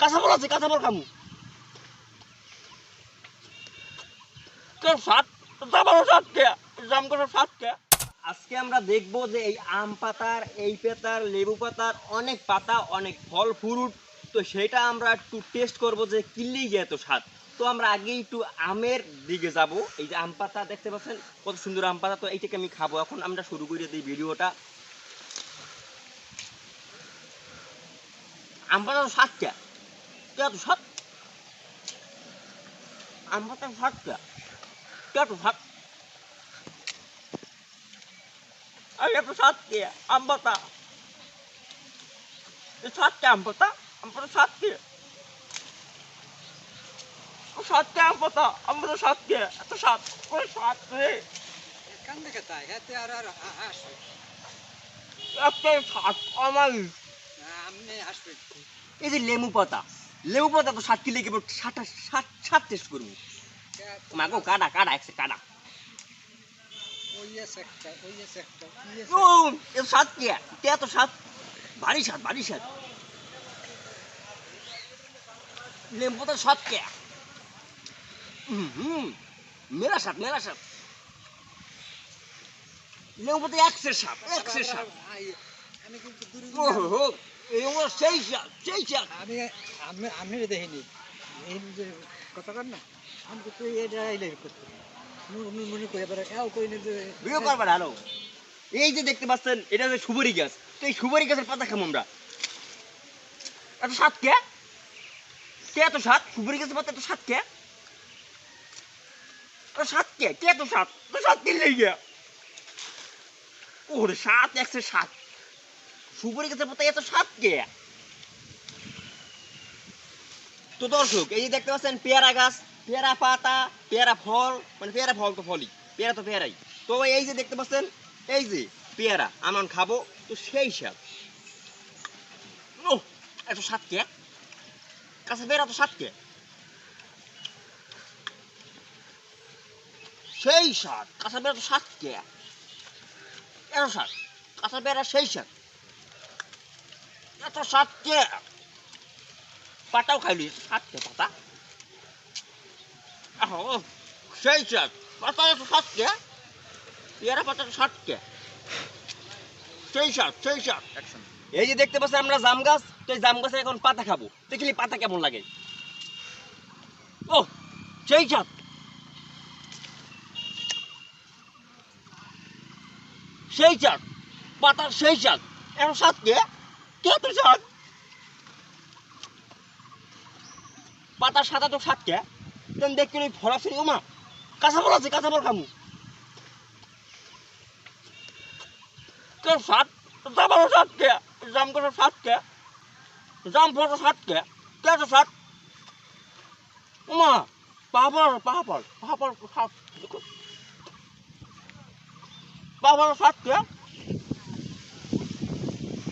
কাঁচা বল আছে, কাঁচা খামু। জাম আজকে আমরা দেখব যে এই আম পাতার, এই পাতার, লেবু পাতার অনেক পাতা, অনেক ফল ফ্রুট তো সেটা আমরা একটু টেস্ট করব যে কিনলেই যায় এত স্বাদ। তো আমরা আগে একটু আমের দিকে যাব। এই যে আম পাতা দেখতে পাচ্ছেন, কত সুন্দর আম পাতা। তো এইটাকে আমি খাব। এখন আমরা শুরু করে দিই ভিডিওটা। আম পাতা তো সাত কে কে তো সাত আম পাতা সাত কে কে তো? Ambata. Sakit ambata? Ambata sakit. Sakit ambata? Ambata sakit. Itu sakit. Kau sakit. এখান থেকে তাই হাতে আর আসবে আমার এই যে লেবু পাতা লেবু পাতা তো সাত কিলো কেবল সাতটা সাত সাত টেস্ট করব। মাগো কাটা কাটা একসে কাটা ও এ সাত কে? তো সাত ভারী সাত ভারী সাত লেবু পাতা সাত কে? হুম মেলা সাত মেলা সাত লেবু পাতা একশো সাত একশো আমি কিন্তু এই আমার সেই সাত সেই সাত আমি আমি আমি দেখিনি। এই যে কথা কর না আমি তো এটা এলে করতে মনে মনে করে এবার এও কই না যে করবার হ্যালো এই যে দেখতে পাচ্ছেন এটা হচ্ছে সুপারি গাছ। তো এই সুপারি গাছের পাতা খাব আমরা। এত সাত কে? কে এত সাত সুপারি গাছের পাতা এত সাত কে? এত সাত কে? কে এত সাত তো সাত কিনলে গিয়া ওরে সাত একশো সাত সুপারি গাছের পাতা এত সাত কে তো দর্শক, এই যে দেখতে পাচ্ছেন, পেয়ারা গাছ, পেয়ারা পাতা, পেয়ারা ফল মানে পেয়ারা ফল তো ফলই, পেয়ারা তো পেয়ারাই। তো এই যে দেখতে পাচ্ছেন, এই যে পেয়ারা আমার খাব, তো সেই স্বাদ ও এত স্বাদ কে কাঁচা পেয়ারা তো স্বাদ কে সেই স্বাদ কাঁচা পেয়ারা তো স্বাদ কে এত স্বাদ কাঁচা পেয়ারা সেই স্বাদ পাতাও খাইলি? পাতা সেই পাতা এত পেয়ারা পাতা সেই সেই এই যে দেখতে পাচ্ছি আমরা জাম গাছ, তো জাম গাছে এখন পাতা খাব। দেখলি পাতা কেমন লাগে? ও, সেই স্বাদ সেই স্বাদ পাতার সেই স্বাদ এখন স্বাদ কে কে তো স্বাদ পাতার তো স্বাদ কে দেখতে ওই ফল আছে ওমা কাঁচা ফল আছে, কাঁচা ফল খামু। কে সাত জামানো সাত কে জাম গাছের সাত জাম ফল সাত কে কে সাত। ওমা পাহাড় পাহাড় পাহাড় সাত। পাহাড় সাত কে